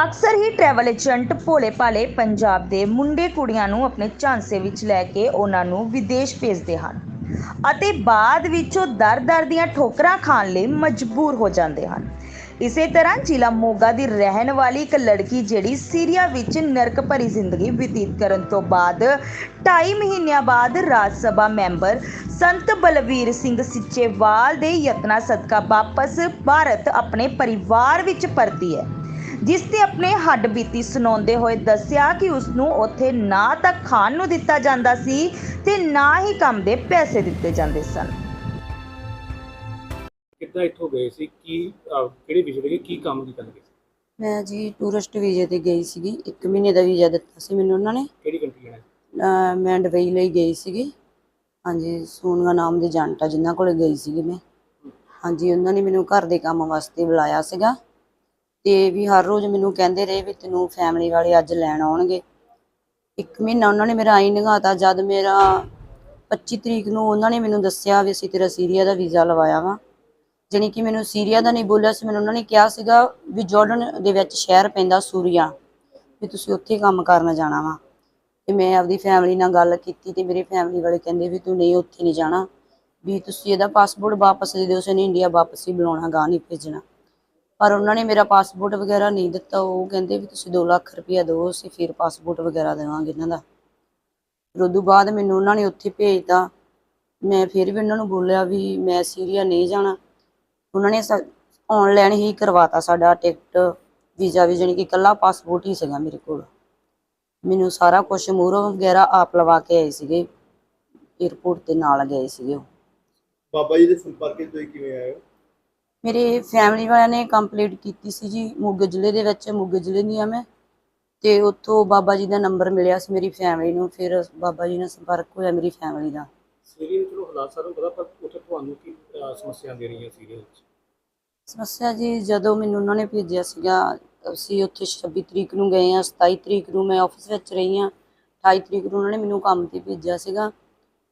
ਅਕਸਰ ਹੀ travel agent ਭੋਲੇ ਭਾਲੇ ਪੰਜਾਬ ਦੇ ਮੁੰਡੇ ਕੁੜੀਆਂ ਨੂੰ ਆਪਣੇ ਝਾਂਸੇ ਵਿੱਚ ਲੈ ਕੇ ਉਹਨਾਂ ਨੂੰ ਵਿਦੇਸ਼ ਭੇਜਦੇ ਹਨ ਅਤੇ ਬਾਅਦ ਵਿੱਚ ਉਹ ਦਰ-ਦਰ ਦੀਆਂ ਠੋਕਰਾਂ ਖਾਣ ਲਈ ਮਜਬੂਰ ਹੋ ਜਾਂਦੇ ਹਨ। ਇਸੇ ਤਰ੍ਹਾਂ ਜ਼ਿਲ੍ਹਾ ਮੋਗਾ ਦੀ ਰਹਿਣ ਵਾਲੀ ਇੱਕ ਲੜਕੀ ਜਿਹੜੀ ਸੀਰੀਆ ਵਿੱਚ ਨਰਕ ਭਰੀ ਜ਼ਿੰਦਗੀ ਬਤੀਤ ਕਰਨ ਤੋਂ ਬਾਅਦ 2.5 ਮਹੀਨਿਆਂ ਬਾਅਦ ਰਾਜ ਸਭਾ ਮੈਂਬਰ ਸੰਤ ਬਲਵੀਰ ਸਿੰਘ ਸਿੱਚੇਵਾਲ ਦੇ ਯਤਨਾਂ ਸਦਕਾ ਵਾਪਸ ਭਾਰਤ ਆਪਣੇ ਪਰਿਵਾਰ ਵਿੱਚ ਪਰਤੀ ਹੈ। ਜਿਸ ਤੇ ਆਪਣੇ ਹੱਡ ਬੀਤੀ ਸੁਣਾਉਂਦੇ ਹੋਏ ਦੱਸਿਆ ਕਿ ਉਸ ਨੂੰ ਉੱਥੇ ਨਾ ਤਾਂ ਖਾਣ ਨੂੰ ਦਿੱਤਾ ਜਾਂਦਾ ਸੀ ਤੇ ਨਾ ਹੀ ਕੰਮ ਦੇ ਪੈਸੇ ਦਿੱਤੇ ਜਾਂਦੇ ਸਨ। ਕਿੱਦਾਂ ਇੱਥੋਂ ਗਏ ਸੀ? ਕੀ ਅਹ, ਕਿਹੜੇ ਵਿਸ਼ੇ ਦੇ ਕੀ ਕੰਮ ਕੀਤਾ ਲੱਗੇ ਸੀ ਮੈਂ ਜੀ ਟੂਰਿਸਟ ਵੀਜ਼ੇ ਤੇ ਗਈ ਸੀਗੀ। 1 ਮਹੀਨੇ ਦਾ ਵੀਜ਼ਾ ਦਿੱਤਾ ਸੀ ਮੈਨੂੰ ਉਹਨਾਂ ਨੇ। ਕਿਹੜੀ ਕੰਟਰੀ ਜਾਣਾ ਅਹ ਮੈਂ ਦੁਬਈ ਲਈ ਗਈ ਸੀਗੀ। ਹਾਂਜੀ ਸੋਨੀਆ ਨਾਮ ਦੇ ਏਜੰਟ ਆ ਜਿਨ੍ਹਾਂ ਕੋਲੇ ਗਈ ਸੀਗੀ ਮੈਂ। ਹਾਂਜੀ ਉਹਨਾਂ ਨੇ ਮੈਨੂੰ ਘਰ ਦੇ ਕੰਮ ਵਾਸਤੇ ਬੁਲਾਇਆ ਸੀਗਾ। ਤੇ ਵੀ ਹਰ ਰੋਜ਼ ਮੈਨੂੰ ਕਹਿੰਦੇ ਰਹੇ ਵੀ ਤੈਨੂੰ ਫੈਮਿਲੀ ਵਾਲੇ ਅੱਜ ਲੈਣ ਆਉਣਗੇ। ਇੱਕ ਮਹੀਨਾ ਉਹਨਾਂ ਨੇ ਮੇਰਾ ਆਈ ਨਿਗਾਤਾ ਜਦ ਮੇਰਾ 25 ਤਰੀਕ ਨੂੰ ਉਹਨਾਂ ਨੇ ਮੈਨੂੰ ਦੱਸਿਆ ਵੀ ਅਸੀਂ ਤੇਰਾ ਸੀਰੀਆ ਦਾ ਵੀਜ਼ਾ ਲਵਾਇਆ ਵਾ। ਜਾਣੀ ਕਿ ਮੈਨੂੰ ਸੀਰੀਆ ਦਾ ਨਹੀਂ ਬੋਲਿਆ ਸੀ, ਮੈਨੂੰ ਉਹਨਾਂ ਨੇ ਕਿਹਾ ਸੀਗਾ ਵੀ ਜਾਰਡਨ ਦੇ ਵਿੱਚ ਸ਼ਹਿਰ ਪੈਂਦਾ ਸੂਰੀਆ, ਵੀ ਤੁਸੀਂ ਉੱਥੇ ਕੰਮ ਕਰਨ ਜਾਣਾ ਵਾ। ਤੇ ਮੈਂ ਆਪਦੀ ਫੈਮਿਲੀ ਨਾਲ ਗੱਲ ਕੀਤੀ ਤੇ ਮੇਰੇ ਫੈਮਿਲੀ ਵਾਲੇ ਕਹਿੰਦੇ ਵੀ ਤੂੰ ਨਹੀਂ, ਉੱਥੇ ਨਹੀਂ ਜਾਣਾ। ਵੀ ਤੁਸੀਂ ਇਹਦਾ ਪਾਸਪੋਰਟ ਵਾਪਸ ਦੇ ਦਿਓ ਉਸਨੇ ਇੰਡੀਆ ਵਾਪਸ ਹੀ ਬੁਲਾਉਣਾ ਗਾ ਨਹੀਂ ਭੇਜਣਾ। ਪਰ ਉਹਨਾਂ ਨੇ ਮੇਰਾ ਪਾਸਪੋਰਟ ਵਗੈਰਾ ਨਹੀਂ ਦਿੱਤਾ, ਉਹ ਕਹਿੰਦੇ ਵੀ ਤੁਸੀਂ 2 ਲੱਖ ਰੁਪਇਆ ਦਿਓ, ਅਸੀਂ ਫਿਰ ਪਾਸਪੋਰਟ ਵਗੈਰਾ ਦੇਵਾਂਗੇ ਇਹਨਾਂ ਦਾ। ਫਿਰ ਉਦੋਂ ਬਾਅਦ ਮੈਨੂੰ ਉਹਨਾਂ ਨੇ ਉੱਥੇ ਭੇਜਤਾ। ਮੈਂ ਫਿਰ ਵੀ ਉਹਨਾਂ ਨੂੰ ਬੋਲਿਆ ਵੀ ਮੈਂ ਸੀਰੀਆ ਨਹੀਂ ਜਾਣਾ। ਉਹਨਾਂ ਨੇ ਆਨਲਾਈਨ ਹੀ ਕਰਵਾਤਾ ਸਾਡਾ ਟਿਕਟ ਵੀਜ਼ਾ ਵੀ, ਜਾਣੀ ਕਿ ਇਕੱਲਾ ਪਾਸਪੋਰਟ ਹੀ ਸੀਗਾ ਮੇਰੇ ਕੋਲ। ਮੈਨੂੰ ਸਾਰਾ ਕੁਝ ਮੂਹਰੋਂ ਵਗੈਰਾ ਆਪ ਲਵਾ ਕੇ ਆਏ ਸੀਗੇ। 에어ਪੋਰਟ ਤੇ ਨਾਲ ਗਏ ਸੀਗੇ ਉਹ। ਬਾਬਾ ਜੀ ਦੇ ਸੰਪਰਕ ਵਿੱਚ ਤੁਸੀਂ ਕਿਵੇਂ ਆਏ ਹੋ? ਮੇਰੇ ਫੈਮਿਲੀ ਵਾਲਿਆਂ ਨੇ ਕੰਪਲੀਟ ਕੀਤੀ ਸੀ ਜੀ ਮੋਗੇ ਜ਼ਿਲ੍ਹੇ ਦੇ ਵਿੱਚ ਮੋਗੇ ਜ਼ਿਲ੍ਹੇ ਦੀ ਆ ਮੈਂ। ਤੇ ਉੱਥੋਂ ਬਾਬਾ ਜੀ ਦਾ ਨੰਬਰ ਮਿਲਿਆ ਸੀ ਮੇਰੀ ਫੈਮਿਲੀ ਨੂੰ ਫਿਰ ਬਾਬਾ ਜੀ ਨਾਲ ਸੰਪਰਕ ਹੋਇਆ ਮੇਰੀ ਫੈਮਿਲੀ ਦਾ। ਸੀਰੀਆ ਵਿੱਚ ਚਲੋ ਹਾਲਾਤ ਸਾਰਿਆਂ ਨੂੰ ਪਤਾ ਪਰ ਉੱਥੇ ਤੁਹਾਨੂੰ ਕੀ ਅਹ, ਸਮੱਸਿਆ ਦੇ ਰਹੀਆਂ ਸੀਰੀਆ ਵਿੱਚ? ਸਮੱਸਿਆ ਜੀ ਜਦੋਂ ਮੈਨੂੰ ਉਹਨਾਂ ਨੇ ਭੇਜਿਆ ਸੀਗਾ ਅਸੀਂ ਉੱਥੇ 26 ਤਰੀਕ ਨੂੰ ਗਏ ਆ 27 ਤਰੀਕ ਨੂੰ ਮੈਂ ਆਫਿਸ ਵਿੱਚ ਰਹੀ ਆ 28 ਤਰੀਕ ਨੂੰ ਉਹਨਾਂ ਨੇ ਮੈਨੂੰ ਕੰਮ ਤੇ ਭੇਜਿਆ ਸੀਗਾ।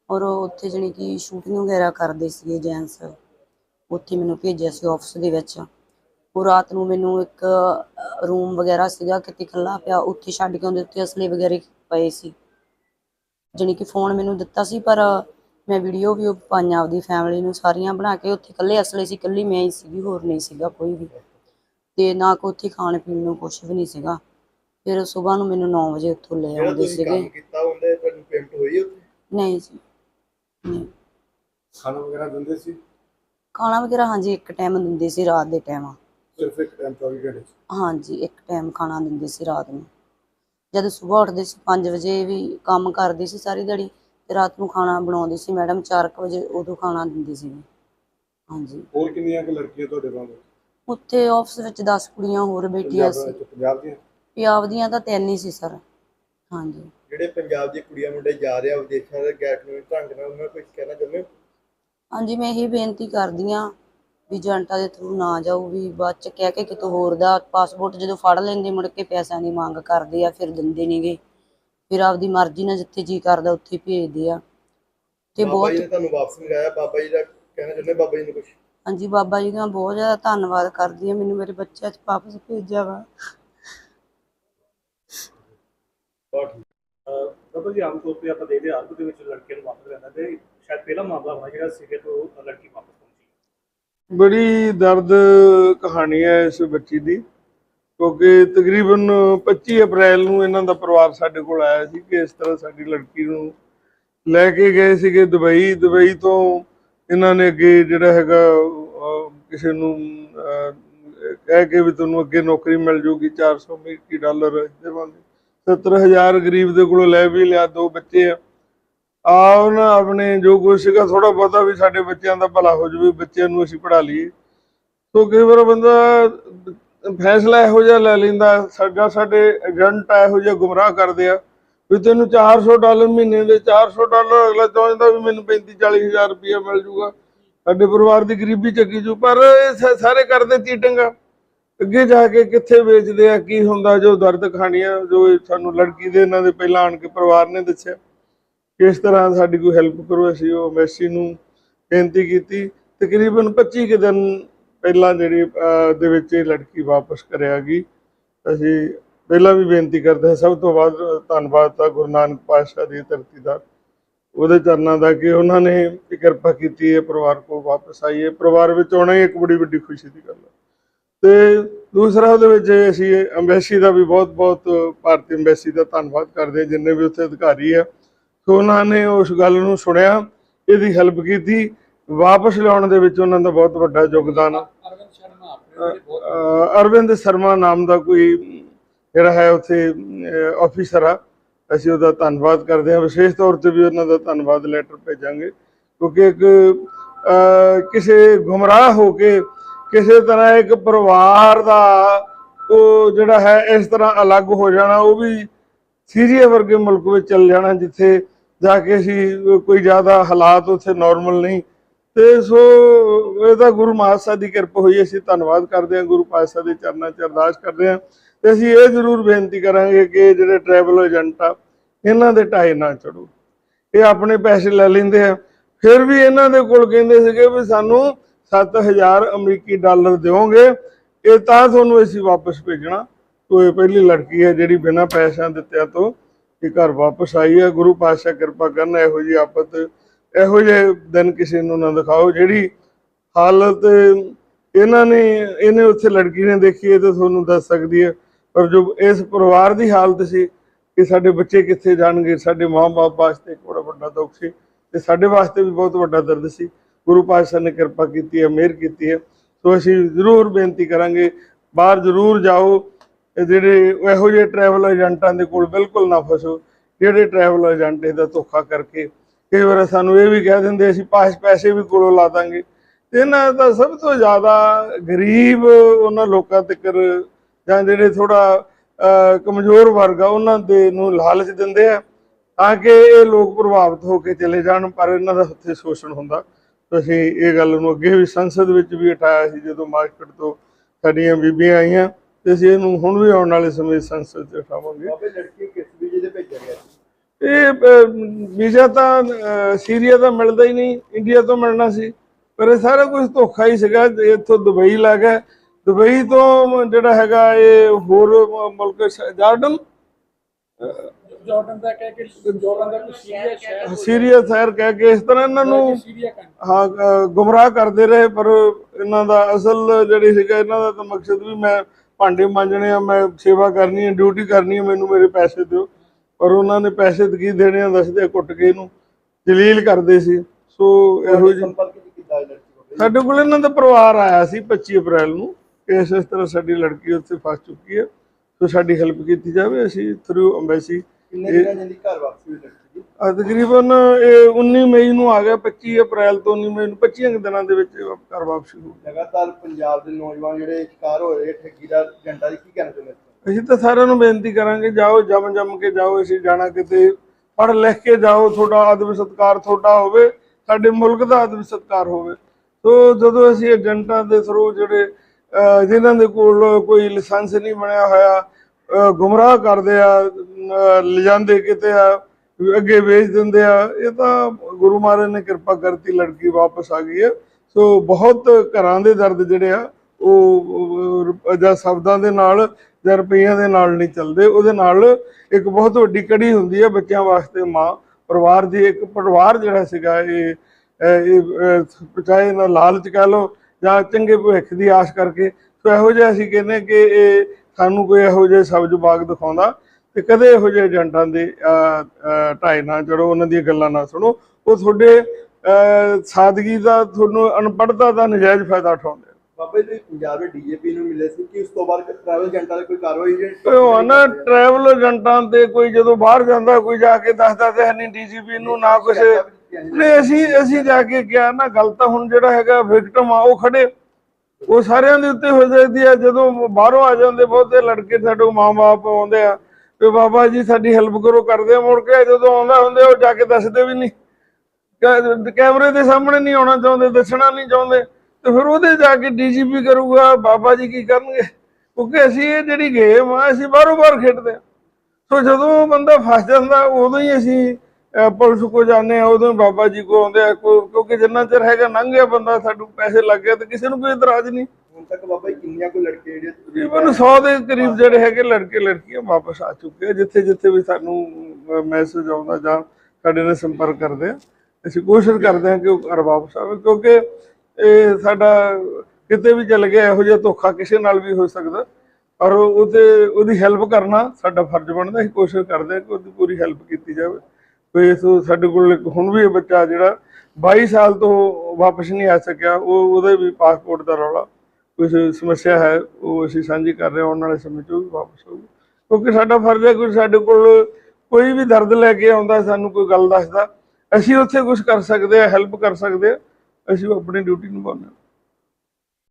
ਔਰ ਉੱਥੇ ਜਾਣੀ ਕਿ ਸ਼ੂਟਿੰਗ ਵਗੈਰਾ ਕਰਦੇ ਸੀਗੇ ਜੈਂਸ ਉੱਥੇ ਮੈਨੂੰ ਭੇਜਿਆ ਸੀ ਆਫਿਸ ਦੇ ਵਿੱਚ। ਉਹ ਰਾਤ ਨੂੰ ਮੈਨੂੰ ਇੱਕ ਰੂਮ ਵਗੈਰਾ ਸੀਗਾ ਕਿਤੇ ਇਕੱਲਾ ਪਿਆ ਉੱਥੇ ਛੱਡ ਕੇ ਉਹਦੇ ਉੱਤੇ ਅਸਲੇ ਵਗੈਰੇ ਪਏ ਸੀ। ਜਾਣੀ ਕਿ ਫੋਨ ਮੈਨੂੰ ਦਿੱਤਾ ਸੀ ਪਰ ਮੈਂ ਵੀਡੀਓ ਵੀ ਪਾਈਆਂ ਆਪਦੀ ਫੈਮਿਲੀ ਨੂੰ ਸਾਰੀਆਂ ਬਣਾ ਕੇ ਉੱਥੇ ਇਕੱਲੇ ਅਸਲੇ ਸੀ ਇਕੱਲੀ ਮੈਂ ਹੀ ਸੀਗੀ ਹੋਰ ਨਹੀਂ ਸੀਗਾ ਕੋਈ ਵੀ। ਤੇ ਨਾ ਕੋ ਉੱਥੇ ਖਾਣ ਪੀਣ ਨੂੰ ਕੁਝ ਵੀ ਨਹੀਂ ਸੀਗਾ। ਫਿਰ ਸਵੇਰ ਨੂੰ ਮੈਨੂੰ 9 ਵਜੇ ਉੱਥੋਂ ਲੈ ਆਉਂਦੇ ਸੀਗੇ। ਕੰਮ ਕੀਤਾ ਉਹਦੇ ਤੁਹਾਨੂੰ ਪੇਮੈਂਟ ਹੋਈ ਉੱਥੇ? ਨਹੀਂ ਜੀ ਨਹੀਂ। ਖਾਣਾ ਵਗੈਰਾ ਦਿੰਦੇ ਸੀ? ਖਾਣਾ ਵਗੈਰਾ ਹਾਂਜੀ ਇੱਕ ਟਾਈਮ ਦਿੰਦੇ ਸੀ ਰਾਤ ਦੇ ਟਾਈਮ ਸਿਰਫ ਇੱਕ ਟਾਈਮ 24 ਘੰਟੇ 'ਚ? ਹਾਂਜੀ ਇੱਕ ਟਾਈਮ ਖਾਣਾ ਦਿੰਦੇ ਸੀ ਰਾਤ ਨੂੰ। ਜਦ ਸਵੇਰ ਉੱਠਦੇ ਸੀ 5 ਵਜੇ ਵੀ ਕੰਮ ਕਰਦੇ ਸੀ ਸਾਰੀ ਦਿਹਾੜੀ ਤੇ ਰਾਤ ਨੂੰ ਖਾਣਾ ਬਣਾਉਂਦੇ ਸੀ ਮੈਡਮ 4 ਵਜੇ ਉਦੋਂ ਖਾਣਾ ਦਿੰਦੇ ਸੀ। ਹਾਂਜੀ। ਹੋਰ ਕਿੰਨੀਆਂ ਕੁ ਲੜਕੀਆਂ ਤੁਹਾਡੇ ਵਾਂਗ ਉੱਥੇ ਆਫਿਸ ਵਿੱਚ 10 ਕੁੜੀਆਂ ਹੋਰ ਬੈਠੀਆਂ ਸੀ। ਪੰਜਾਬ ਦੀਆਂ? ਪੰਜਾਬ ਦੀਆਂ ਤਾਂ ਤਿੰਨ ਹੀ ਸੀ ਸਰ। ਹਾਂਜੀ। ਜਿਹੜੇ ਪੰਜਾਬ ਦੀ ਕੁੜੀਆਂ ਮੁੰਡੇ ਜਾ ਰਹੇ ਆ ਵਿਦੇਸ਼ਾਂ ਦੇ ਗੈਰ ਕਾਨੂੰਨੀ ਢੰਗ ਨਾਲ ਉਹਨਾਂ ਨੂੰ ਕੁਝ ਕਹਿਣਾ ਚਾਹੁੰਦੇ ਹੋ? ਹਾਂਜੀ ਮੈਂ ਇਹੀ ਬੇਨਤੀ ਕਰਦੀ ਆ ਵੀ ਏਜੰਟਾਂ ਦੇ ਥਰੂ ਨਾ ਜਾਓ ਵੀ ਬਾਅਦ ਚ ਕਹਿ ਕੇ ਕਿਤੋਂ ਹੋਰ ਦਾ ਪਾਸਪੋਰਟ ਜਦੋਂ ਫੜ ਲੈਂਦੇ ਮੁੜ ਕੇ ਪੈਸਿਆਂ ਦੀ ਮੰਗ ਕਰਦੇ ਆ ਫਿਰ ਦਿੰਦੇ ਨੇਗੇ ਫਿਰ ਆਪਦੀ ਮਰਜ਼ੀ ਨਾਲ ਜਿੱਥੇ ਜੀ ਕਰਦਾ ਉੱਥੇ ਭੇਜਦੇ ਆ। ਤੇ ਬਾਬਾ ਬਹੁਤ ਜੀ ਨੇ ਤੁਹਾਨੂੰ ਵਾਪਸ ਮੰਗਾਇਆ ਬਾਬਾ ਜੀ ਦਾ ਕਹਿਣਾ ਚਾਹੁੰਦੇ ਬਾਬਾ ਜੀ ਨੂੰ ਕੁਝ ਹਾਂਜੀ ਬਾਬਾ ਜੀ ਦਾ ਬਹੁਤ ਜ਼ਿਆਦਾ ਧੰਨਵਾਦ ਕਰਦੀ ਆ ਮੈਨੂੰ ਮੇਰੇ ਬੱਚਿਆਂ ਚ ਵਾਪਸ ਭੇਜਿਆ ਵਾ। ਬਹੁਤ ਠੀਕ। ਬਾਬਾ ਜੀ ਆਮ ਤੌਰ ਤੇ ਆਪਾਂ ਦੇਖਦੇ ਹਾਂ ਦੇ ਵਿੱਚ ਲੜਕੇ ਨੂੰ ਵਾਪਸ ਲੈਂਦਾ ਤੇ ਸ਼ਾਇਦ ਪਹਿਲਾ ਮਾਮਲਾ ਹੋਣਾ ਜਿਹੜਾ ਸੀਰੀਆ ਤੋਂ ਲੜਕੀ ਵਾਪਸ ਪਹੁੰਚੀ। ਬੜੀ ਦਰਦ ਕਹਾਣੀ ਹੈ ਇਸ ਬੱਚੀ ਦੀ, ਕਿਉਂਕਿ ਤਕਰੀਬਨ 25 ਅਪ੍ਰੈਲ ਨੂੰ ਇਹਨਾਂ ਦਾ ਪਰਿਵਾਰ ਸਾਡੇ ਕੋਲ ਆਇਆ ਸੀ ਕਿ ਇਸ ਤਰ੍ਹਾਂ ਸਾਡੀ ਲੜਕੀ ਨੂੰ ਲੈ ਕੇ ਗਏ ਸੀਗੇ ਦੁਬਈ। ਦੁਬਈ ਤੋਂ ਇਹਨਾਂ ਨੇ ਅੱਗੇ ਜਿਹੜਾ ਹੈਗਾ ਕਿਸੇ ਨੂੰ ਕਹਿ ਕੇ ਵੀ ਤੁਹਾਨੂੰ ਅੱਗੇ ਨੌਕਰੀ ਮਿਲ ਜੂਗੀ 400 ਅਮਰੀਕੀ ਡਾਲਰ ਦੇਵਾਂਗੇ 70000 ਗਰੀਬ ਦੇ ਕੋਲੋਂ ਲੈ ਵੀ ਲਿਆ ਦੋ ਬੱਚੇ ਆ। ਆ ਉਹਨਾਂ ਆਪਣੇ ਜੋ ਕੁਛ ਸੀਗਾ ਥੋੜਾ ਬਹੁਤਾ ਵੀ ਸਾਡੇ ਬੱਚਿਆਂ ਦਾ ਭਲਾ ਹੋ ਜਾਵੇ, ਬੱਚਿਆਂ ਨੂੰ ਅਸੀਂ ਪੜ੍ਹਾ ਲਈਏ। ਸੋ ਕਈ ਵਾਰ ਬੰਦਾ ਫੈਸਲਾ ਇਹੋ ਜਿਹਾ ਲੈ ਲੈਂਦਾ, ਸਾਡਾ ਸਾਡੇ ਏਜੰਟ ਇਹੋ ਜਿਹਾ ਗੁੰਮਰਾਹ ਕਰਦੇ ਆ ਵੀ ਤੈਨੂੰ 400 ਡਾਲਰ ਮਹੀਨੇ ਦੇ 400 ਡਾਲਰ ਅਗਲਾ ਚਾਹੁੰਦਾ ਵੀ ਮੈਨੂੰ 35 40 ਹਜ਼ਾਰ ਰੁਪਇਆ ਮਿਲ ਜੂਗਾ। ਸਾਡੇ ਪਰਿਵਾਰ ਦੀ ਗਰੀਬੀ ਚੱਕੀ ਜੂ, ਪਰ ਇਹ ਸਾਰੇ ਕਰਦੇ ਚੀਟਿੰਗ। ਆ ਅੱਗੇ ਜਾ ਕੇ ਕਿੱਥੇ ਵੇਚਦੇ ਆ, ਕੀ ਹੁੰਦਾ, ਜੋ ਦਰਦ ਕਹਾਣੀਆਂ ਜੋ ਸਾਨੂੰ ਲੜਕੀ ਦੇ ਇਹਨਾਂ ਦੇ ਪਹਿਲਾਂ ਆਣ ਕੇ ਪਰਿਵਾਰ ਨੇ ਦੱਸਿਆ। ਕਿਸ ਤਰ੍ਹਾਂ ਸਾਡੀ ਕੋਈ ਹੈਲਪ ਕਰੋ ਅਸੀਂ ਉਹ ਮੈਸੀ ਨੂੰ ਬੇਨਤੀ ਕੀਤੀ। ਤਕਰੀਬਨ 25 ਕੁ ਦਿਨ ਪਹਿਲਾਂ ਜਿਹੜੀ ਅਹ, ਦੇ ਵਿੱਚ ਇਹ ਲੜਕੀ ਵਾਪਸ ਕਰਿਆ ਗਈ। ਅਸੀਂ ਪਹਿਲਾਂ ਵੀ ਬੇਨਤੀ ਕਰਦੇ ਹਾਂ ਸਭ ਤੋਂ ਵੱਧ ਧੰਨਵਾਦ ਤਾਂ ਗੁਰੂ ਨਾਨਕ ਪਾਤਸ਼ਾਹ ਦੀ ਧਰਤੀ ਦਾ। ਉਹਦੇ ਚਰਨਾਂ ਦਾ ਕਿ ਉਹਨਾਂ ਨੇ ਕਿਰਪਾ ਕੀਤੀ ਹੈ ਪਰਿਵਾਰ ਕੋ ਵਾਪਸ ਆਈਏ ਪਰਿਵਾਰ ਵਿੱਚ ਆਉਣਾ ਹੀ ਇੱਕ ਬੜੀ ਵੱਡੀ ਖੁਸ਼ੀ ਦੀ ਗੱਲ ਹੈ ਤੇ ਦੂਸਰਾ ਉਹਦੇ ਵਿੱਚ ਅਸੀਂ ਅੰਬੈਸੀ ਦਾ ਵੀ ਬਹੁਤ ਬਹੁਤ ਭਾਰਤੀ ਅੰਬੈਸੀ ਦਾ ਧੰਨਵਾਦ ਕਰਦੇ ਹਾਂ ਜਿੰਨੇ ਵੀ ਉੱਥੇ ਅਧਿਕਾਰੀ ਆ ਸੋ ਉਹਨਾਂ ਨੇ ਉਸ ਗੱਲ ਨੂੰ ਸੁਣਿਆ, ਇਹਦੀ ਹੈਲਪ ਕੀਤੀ। ਵਾਪਸ ਲਿਆਉਣ ਦੇ ਵਿੱਚ ਉਹਨਾਂ ਦਾ ਬਹੁਤ ਵੱਡਾ ਯੋਗਦਾਨ ਆ। ਅਰਵਿੰਦ ਸ਼ਰਮਾ ਨਾਮ ਦਾ ਕੋਈ ਜਿਹੜਾ ਹੈ ਉੱਥੇ ਆਫੀਸਰ ਆ। ਅਸੀਂ ਉਹਦਾ ਧੰਨਵਾਦ ਕਰਦੇ ਹਾਂ। ਵਿਸ਼ੇਸ਼ ਤੌਰ ਤੇ ਵੀ ਉਹਨਾਂ ਦਾ ਧੰਨਵਾਦ ਲੈਟਰ ਭੇਜਾਂਗੇ। ਕਿਉਂਕਿ ਇੱਕ ਕਿਸੇ ਗੁੰਮਰਾਹ ਹੋ ਕੇ ਕਿਸੇ ਤਰ੍ਹਾਂ ਇੱਕ ਪਰਿਵਾਰ ਦਾ ਉਹ ਜਿਹੜਾ ਹੈ, ਇਸ ਤਰ੍ਹਾਂ ਅਲੱਗ ਹੋ ਜਾਣਾ, ਉਹ ਵੀ ਸੀਰੀਆ ਵਰਗੇ ਮੁਲਕ ਵਿੱਚ ਚੱਲ ਜਾਣਾ, ਜਿੱਥੇ ਜਾ ਕੇ ਅਸੀਂ ਕੋਈ ਜ਼ਿਆਦਾ ਹਾਲਾਤ ਉੱਥੇ ਨਾਰਮਲ ਨਹੀਂ। ਤੇ ਸੋ, ਇਹ ਤਾਂ ਗੁਰੂ ਮਹਾਰਾਜ ਦੀ ਕਿਰਪਾ ਹੋਈ, ਅਸੀਂ ਧੰਨਵਾਦ ਕਰਦੇ ਹਾਂ, ਗੁਰੂ ਪਾਤਸ਼ਾਹ ਦੇ ਚਰਨਾਂ 'ਚ ਅਰਦਾਸ ਕਰਦੇ ਹਾਂ। ਤੇ ਅਸੀਂ ਇਹ ਜ਼ਰੂਰ ਬੇਨਤੀ ਕਰਾਂਗੇ ਕਿ ਜਿਹੜੇ ਟਰੈਵਲ ਏਜੰਟ ਆ, ਇਹਨਾਂ ਦੇ ਟਾਏ ਨਾ ਚੜੋ ਇਹ ਆਪਣੇ ਪੈਸੇ ਲੈ ਲੈਂਦੇ ਆ। ਫਿਰ ਵੀ ਇਹਨਾਂ ਦੇ ਕੋਲ ਕਹਿੰਦੇ ਸੀਗੇ ਵੀ ਸਾਨੂੰ 7000 ਅਮਰੀਕੀ ਡਾਲਰ ਦਿਓਗੇ, ਇਹ ਤਾਂ ਤੁਹਾਨੂੰ ਅਸੀਂ ਵਾਪਸ ਭੇਜਣਾ। ਤੋ ਇਹ ਪਹਿਲੀ ਲੜਕੀ ਹੈ ਜਿਹੜੀ ਬਿਨਾਂ ਪੈਸਿਆਂ ਦਿੱਤਿਆਂ ਤੋਂ ਕਿ ਘਰ ਵਾਪਸ ਆਈ ਹੈ, ਗੁਰੂ ਪਾਤਸ਼ਾਹ ਕਿਰਪਾ ਕਰਨ, ਇਹੋ ਜੀ ਆਫਤ, ਇਹੋ ਜਿਹੇ ਦਿਨ ਕਿਸੇ ਨੂੰ ਨਾ ਦਿਖਾਓ, ਜਿਹੜੀ ਹਾਲਤ ਇਹਨਾਂ ਨੇ, ਇਹਨੇ ਉੱਥੇ ਲੜਕੀ ਨੇ ਦੇਖੀ ਹੈ ਤੇ ਤੁਹਾਨੂੰ ਦੱਸ ਸਕਦੀ ਹੈ, ਪਰ ਜੋ ਇਸ ਪਰਿਵਾਰ ਦੀ ਹਾਲਤ ਸੀ, ਕਿ ਸਾਡੇ ਬੱਚੇ ਕਿੱਥੇ ਜਾਣਗੇ, ਸਾਡੇ ਮਾਂ-ਬਾਪ ਵਾਸਤੇ ਇੱਕ ਬੜਾ ਵੱਡਾ ਦੁੱਖ ਸੀ, ਤੇ ਸਾਡੇ ਵਾਸਤੇ ਵੀ ਬਹੁਤ ਵੱਡਾ ਦਰਦ ਸੀ। ਗੁਰੂ ਪਾਤਸ਼ਾਹ ਨੇ ਕਿਰਪਾ ਕੀਤੀ ਹੈ, ਮਿਹਰ ਕੀਤੀ ਹੈ, ਸੋ ਅਸੀਂ ਜ਼ਰੂਰ ਬੇਨਤੀ ਕਰਾਂਗੇ, ਬਾਹਰ ਜ਼ਰੂਰ ਜਾਓ ਇਹ ਜਿਹੜੇ ਇਹੋ ਜਿਹੇ ਟਰੈਵਲ ਏਜੰਟਾਂ ਦੇ ਕੋਲ ਬਿਲਕੁਲ ਨਾ ਫਸੋ। ਜਿਹੜੇ ਟਰੈਵਲ ਏਜੰਟ ਇਹਦਾ ਧੋਖਾ ਕਰਕੇ, ਕਈ ਵਾਰ ਸਾਨੂੰ ਇਹ ਵੀ ਕਹਿ ਦਿੰਦੇ, ਅਸੀਂ ਪਾਸ ਪੈਸੇ ਵੀ ਕੋਲੋਂ ਲਾ ਦਾਂਗੇ। ਇਹਨਾਂ ਦਾ ਸਭ ਤੋਂ ਜ਼ਿਆਦਾ ਗਰੀਬ ਉਹਨਾਂ ਲੋਕਾਂ ਤੱਕ ਜਾਂ ਜਿਹੜੇ ਥੋੜਾ ਕਮਜ਼ੋਰ ਵਰਗ ਆ, ਉਹਨਾਂ ਦੇ ਨੂੰ ਲਾਲਚ ਦਿੰਦੇ ਆ, ਤਾਂ ਕਿ ਇਹ ਲੋਕ ਪ੍ਰਭਾਵਿਤ ਹੋ ਕੇ ਚਲੇ ਜਾਣ, ਪਰ ਇਹਨਾਂ ਦਾ ਉੱਥੇ ਸ਼ੋਸ਼ਣ ਹੁੰਦਾ। ਅਸੀਂ ਇਹ ਗੱਲ ਨੂੰ ਅੱਗੇ ਵੀ ਸੰਸਦ ਵਿੱਚ ਵੀ ਉਠਾਇਆ ਸੀ, ਜਦੋਂ ਮਾਰਕੀਟ ਤੋਂ ਸਾਡੀਆਂ ਬੀਬੀਆਂ ਆਈਆਂ। ਤੇ ਅਸੀਂ ਇਹਨੂੰ ਹੁਣ ਵੀ ਆਉਣ ਵਾਲੇ ਸਮੇਂ ਸੰਸਦ 'ਚ ਉਠਾਵਾਂਗੇ। ਬਾਬੇ ਲੜਕੀ ਕਿਸ ਵੀਜੇ ਤੇ ਭੇਜਿਆ ਗਿਆ ਸੀ? ਇਹ ਵੀਜ਼ਾ ਤਾਂ ਸੀਰੀਆ ਦਾ ਮਿਲਦਾ ਹੀ ਨਹੀਂ ਇੰਡੀਆ ਤੋਂ ਮਿਲਣਾ ਸੀ। ਪਰ ਇਹ ਸਾਰਾ ਕੁਝ ਧੋਖਾ ਹੀ ਸੀਗਾ ਇੱਥੋਂ ਦੁਬਈ ਲੱਗ ਗਿਆ। ਦੁਬਈ ਤੋਂ ਜਿਹੜਾ ਹੈਗਾ ਇਹ ਹੋਰ ਮੁਲਕ ਜਾਰਡਨ? ਜਾਰਡਨ ਦਾ ਕਹਿ ਕੇ ਜਾਰਡਨ ਦਾ ਕੋਈ ਸੀਰੀਆ ਸ਼ਹਿਰ ਸੀਰੀਆ ਸ਼ਹਿਰ ਕਹਿ ਕੇ ਇਸ ਤਰ੍ਹਾਂ ਇਹਨਾਂ ਨੂੰ ਹਾਂ ਗੁੰਮਰਾਹ ਕਰਦੇ ਰਹੇ ਪਰ ਇਹਨਾਂ ਦਾ ਅਸਲ ਜਿਹੜੀ ਸੀਗਾ ਇਹਨਾਂ ਦਾ ਤਾਂ ਮਕਸਦ ਵੀ ਮੈਂ ਭਾਂਡੇ ਮਾਂਜਣੇ ਆ ਮੈਂ ਸੇਵਾ ਕਰਨੀ ਹੈ ਡਿਊਟੀ ਕਰਨੀ ਹੈ ਮੈਨੂੰ ਮੇਰੇ ਪੈਸੇ ਦਿਓ। ਪਰ ਉਹਨਾਂ ਨੇ ਪੈਸੇ ਕੀ ਦੇਣੇ ਆ ਦੱਸਦੇ ਕੁੱਟ ਕੇ ਇਹਨੂੰ ਜਲੀਲ ਕਰਦੇ ਸੀ। ਸੋ ਇਹੋ ਜਿਹੀ ਸਾਡੇ ਕੋਲ ਇਹਨਾਂ ਦਾ ਪਰਿਵਾਰ ਆਇਆ ਸੀ 25 ਅਪ੍ਰੈਲ ਨੂੰ। ਕਿ ਇਸ ਇਸ ਤਰ੍ਹਾਂ ਸਾਡੀ ਲੜਕੀ ਉੱਥੇ ਫਸ ਚੁੱਕੀ ਹੈ। ਸੋ ਸਾਡੀ ਹੈਲਪ ਕੀਤੀ ਜਾਵੇ ਅਸੀਂ ਥਰੂ ਅੰਬੈਸੀ ਕਿੰਨੇ ਦਿਨਾਂ ਜਾਂਦੀ ਘਰ ਵਾਪਸੀ ਹੋਈ ਦੀ ਤਕਰੀਬਨ ਇਹ 19 ਮਈ ਨੂੰ ਆ ਗਿਆ 25 ਅਪ੍ਰੈਲ ਤੋਂ 19 ਮਈ ਨੂੰ 25 ਕੁ ਦਿਨਾਂ ਦੇ ਵਿੱਚ ਘਰ ਵਾਪਸੀ ਹੋ ਲਗਾਤਾਰ ਪੰਜਾਬ ਦੇ ਨੌਜਵਾਨ ਜਿਹੜੇ ਸ਼ਿਕਾਰ ਹੋ ਰਹੇ ਠੱਗੀ ਦਾ ਏਜੰਟਾਂ ਦੀ ਕੀ ਕਹਿਣਾ ਚਾਹੁੰਦੇ ਅਸੀਂ ਤਾਂ ਸਾਰਿਆਂ ਨੂੰ ਬੇਨਤੀ ਕਰਾਂਗੇ ਜਾਓ ਜਮ ਜਮ ਕੇ ਜਾਓ ਅਸੀਂ ਜਾਣਾ ਕਿਤੇ ਪੜ੍ਹ ਲਿਖ ਕੇ ਜਾਓ ਤੁਹਾਡਾ ਆਦਮ ਸਤਕਾਰ ਤੁਹਾਡਾ ਹੋਵੇ ਸਾਡੇ ਮੁਲਕ ਦਾ ਆਦਮ ਸਤਕਾਰ ਹੋਵੇ। ਸੋ ਜਦੋਂ ਅਸੀਂ ਏਜੰਟਾਂ ਦੇ ਥਰੂ ਜਿਹੜੇ ਜਿਨ੍ਹਾਂ ਦੇ ਕੋਲ ਕੋਈ ਲਾਇਸੈਂਸ ਨਹੀਂ ਬਣਿਆ ਹੋਇਆ ਗੁੰਮਰਾਹ ਕਰਦੇ ਆ ਲਿਜਾਂਦੇ ਕਿਤੇ ਆ ਅੱਗੇ ਵੇਚ ਦਿੰਦੇ ਆ। ਇਹ ਤਾਂ ਗੁਰੂ ਮਹਾਰਾਜ ਨੇ ਕਿਰਪਾ ਕਰਤੀ, ਲੜਕੀ ਵਾਪਸ ਆ ਗਈ ਹੈ। ਸੋ ਬਹੁਤ ਘਰਾਂ ਦੇ ਦਰਦ ਜਿਹੜੇ ਆ, ਉਹ ਜਾਂ ਸ਼ਬਦਾਂ ਦੇ ਨਾਲ, ਜਾਂ ਰੁਪਈਆਂ ਦੇ ਨਾਲ ਨਹੀਂ ਚੱਲਦੇ। ਉਹਦੇ ਨਾਲ ਇੱਕ ਬਹੁਤ ਵੱਡੀ ਕੜੀ ਹੁੰਦੀ ਹੈ ਬੱਚਿਆਂ ਵਾਸਤੇ, ਮਾਂ, ਪਰਿਵਾਰ ਦੀ ਇੱਕ ਪਰਿਵਾਰ ਜਿਹੜਾ ਸੀਗਾ, ਇਹ ਇਹ ਚਾਹੇ ਨਾ ਲਾਲਚ ਕਹਿ ਲਓ, ਜਾਂ ਚੰਗੇ ਭਵਿੱਖ ਦੀ ਆਸ ਕਰਕੇ। ਸੋ ਇਹੋ ਜਿਹਾ ਅਸੀਂ ਕਹਿੰਦੇ ਕਿ ਇਹ ਸਾਨੂੰ ਕੋਈ ਇਹੋ ਜਿਹੇ ਸਬਜ਼ ਬਾਗ ਦਿਖਾਉਂਦਾ। ਤੇ ਕਦੇ ਇਹੋ ਜਿਹੇ ਏਜੰਟਾਂ ਦੇ ਢਾਈ ਨਾ ਚੜੋ ਉਹਨਾਂ ਦੀਆਂ ਗੱਲਾਂ ਨਾ ਸੁਣੋ। ਉਹ ਤੁਹਾਡੇ ਸਾਦਗੀ ਦਾ ਤੁਹਾਨੂੰ ਅਨਪੜ੍ਹਤਾ ਦਾ ਨਜਾਇਜ਼ ਫਾਇਦਾ ਉਠਾਉਂਦੇ। ਬਾਬੇ ਜੀ ਪੰਜਾਬ ਦੇ ਡੀਜੇਪੀ ਨੂੰ ਮਿਲੇ ਸੀ ਕਿ ਉਸ ਤੋਂ ਬਾਅਦ ਟਰੈਵਲ ਏਜੰਟਾਂ ਦੀ ਕੋਈ ਕਾਰਵਾਈ ਜਿਹੜੀ ਉਹ ਆ ਨਾ ਟਰੈਵਲ ਏਜੰਟਾਂ ਤੇ ਕੋਈ ਜਦੋਂ ਬਾਹਰ ਜਾਂਦਾ ਕੋਈ ਜਾ ਕੇ ਦੱਸਦਾ ਤੇ ਹੈ ਨਹੀਂ ਡੀਜੀਪੀ ਨੂੰ ਨਾ ਕਿਸੇ ਨਹੀਂ ਅਸੀਂ ਅਸੀਂ ਜਾ ਕੇ ਕਿਹਾ ਨਾ ਗੱਲ ਤਾਂ ਹੁਣ ਜਿਹੜਾ ਹੈਗਾ ਵਿਕਟਮ ਆ ਉਹ ਖੜੇ। ਉਹ ਸਾਰਿਆਂ ਦੇ ਉੱਤੇ ਹੋ ਜਾਂਦੀ ਆ ਜਦੋਂ ਬਾਹਰੋਂ ਆ ਜਾਂਦੇ ਬਹੁਤੇ ਲੜਕੇ ਸਾਡੇ ਮਾਂ-ਬਾਪ ਆਉਂਦੇ ਆ। ਤੇ ਬਾਬਾ ਜੀ ਸਾਡੀ ਹੈਲਪ ਕਰੋ, ਕਰਦੇ ਆ, ਮੁੜ ਕੇ ਜਦੋਂ ਆਉਂਦਾ ਹੁੰਦੇ ਉਹ ਜਾ ਕੇ ਦੱਸਦੇ ਵੀ ਨਹੀਂ। ਕੈਮਰੇ ਦੇ ਸਾਹਮਣੇ ਨਹੀਂ ਆਉਣਾ ਚਾਹੁੰਦੇ, ਦੱਸਣਾ ਨਹੀਂ ਚਾਹੁੰਦੇ। ਤੇ ਫਿਰ ਉਹਦੇ ਜਾ ਕੇ ਡੀਜੀਪੀ ਕਰੂਗਾ, ਬਾਬਾ ਜੀ ਕੀ ਕਰਨਗੇ? ਕਿਉਂਕਿ ਅਸੀਂ ਇਹ ਜਿਹੜੀ ਗੇਮ ਆ, ਅਸੀਂ ਬਾਹਰੋਂ ਬਾਹਰ ਖੇਡਦੇ ਆ। ਸੋ ਜਦੋਂ ਬੰਦਾ ਫਸ ਜਾਂਦਾ, ਉਦੋਂ ਹੀ ਅਸੀਂ ਪੁਲਿਸ ਕੋ ਜਾਂਦੇ ਆ, ਉਦੋਂ ਹੀ ਬਾਬਾ ਜੀ ਕੋ ਆਉਂਦੇ ਆ। ਕਿਉਂਕਿ ਜਿੰਨਾ ਚਿਰ ਹੈਗਾ, ਲੰਘ ਗਿਆ ਬੰਦਾ, ਸਾਨੂੰ ਪੈਸੇ ਲੱਗ ਗਏ, ਤੇ ਕਿਸੇ ਨੂੰ ਕੋਈ ਇਤਰਾਜ਼ ਨਹੀਂ। ਤੱਕ ਬਾਬਾ ਜੀ ਕਿੰਨੀਆਂ ਕੋਈ ਲੜਕੇ ਜਿਹੜੇ ਤਕਰੀਬਨ 100 ਦੇ ਕਰੀਬ ਜਿਹੜੇ ਹੈਗੇ ਲੜਕੇ ਲੜਕੀਆਂ ਵਾਪਸ ਆ ਚੁੱਕੇ ਆ ਜਿੱਥੇ ਜਿੱਥੇ ਵੀ ਸਾਨੂੰ ਮੈਸੇਜ ਆਉਂਦਾ ਜਾਂ ਸਾਡੇ ਨਾਲ ਸੰਪਰਕ ਕਰਦੇ ਆ ਅਸੀਂ ਕੋਸ਼ਿਸ਼ ਕਰਦੇ ਹਾਂ ਕਿ ਉਹ ਘਰ ਵਾਪਸ ਆਵੇ ਕਿਉਂਕਿ ਇਹ ਸਾਡਾ ਕਿਤੇ ਵੀ ਚੱਲ ਗਿਆ ਇਹੋ ਜਿਹਾ ਧੋਖਾ ਕਿਸੇ ਨਾਲ ਵੀ ਹੋ ਸਕਦਾ ਪਰ ਉਹਦੇ ਉਹਦੀ ਹੈਲਪ ਕਰਨਾ ਸਾਡਾ ਫਰਜ਼ ਬਣਦਾ ਅਸੀਂ ਕੋਸ਼ਿਸ਼ ਕਰਦੇ ਹਾਂ ਕਿ ਉਹਦੀ ਪੂਰੀ ਹੈਲਪ ਕੀਤੀ ਜਾਵੇ। ਕੋਈ ਸਾਡੇ ਕੋਲ ਹੁਣ ਵੀ ਇਹ ਬੱਚਾ ਜਿਹੜਾ 22 ਸਾਲ ਤੋਂ ਵਾਪਸ ਨਹੀਂ ਆ ਸਕਿਆ ਉਹ ਉਹਦੇ ਵੀ ਪਾਸਪੋਰਟ ਦਾ ਰੌਲਾ ਕੁਝ ਸਮੱਸਿਆ ਹੈ, ਉਹ ਅਸੀਂ ਸਾਂਝੀ ਕਰ ਰਹੇ ਹਾਂ, ਆਉਣ ਵਾਲੇ ਸਮੇਂ 'ਚ ਉਹ ਵੀ ਵਾਪਸ ਆਊਗਾ ਕਿਉਂਕਿ ਸਾਡਾ ਫਰਜ਼ ਹੈ ਕੋਈ ਸਾਡੇ ਕੋਲ ਕੋਈ ਵੀ ਦਰਦ ਲੈ ਕੇ ਆਉਂਦਾ, ਸਾਨੂੰ ਕੋਈ ਗੱਲ ਦੱਸਦਾ, ਅਸੀਂ ਉੱਥੇ ਕੁਝ ਕਰ ਸਕਦੇ ਆ ਹੈਲਪ ਕਰ ਸਕਦੇ ਆ ਅਸੀਂ ਉਹ ਆਪਣੀ ਡਿਊਟੀ ਨਿਭਾਉਂਦੇ ਹਾਂ।